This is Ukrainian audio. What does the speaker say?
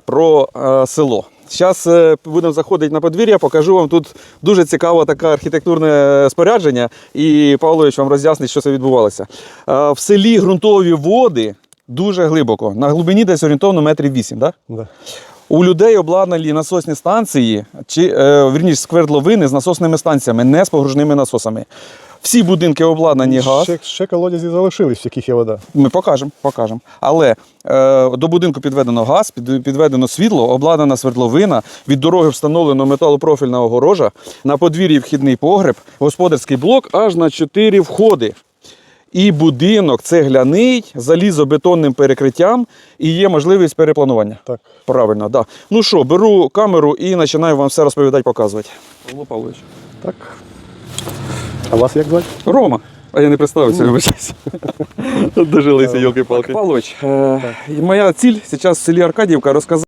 про е, село. Зараз будемо заходити на подвір'я, покажу вам тут дуже цікаве таке архітектурне спорядження, і Павлович вам роз'яснить, що це відбувалося. Е, в селі ґрунтові води дуже глибоко, на глибині десь орієнтовно метрів 8. Да? Да. У людей обладнані насосні станції, чи е, вірніше сквердловини з насосними станціями, не з погружними насосами. Всі будинки обладнані газ. Ще, ще колодязі залишились, в яких є вода. Ми покажемо, покажемо. Але е, до будинку підведено газ, під, підведено світло, обладнана свердловина, від дороги встановлено металопрофільна огорожа, на подвір'ї вхідний погреб, господарський блок аж на чотири входи. І будинок цегляний, залізобетонним перекриттям, і є можливість перепланування. Так. Правильно, так. Да. Ну що, беру камеру і починаю вам все розповідати, показувати. Павло Павлович. Так. А вас як звати? Рома. А я не представився, вибачайся. Дожилися, йолки-палки. Павлович, е, моя ціль зараз в селі Аркадіївка розказати.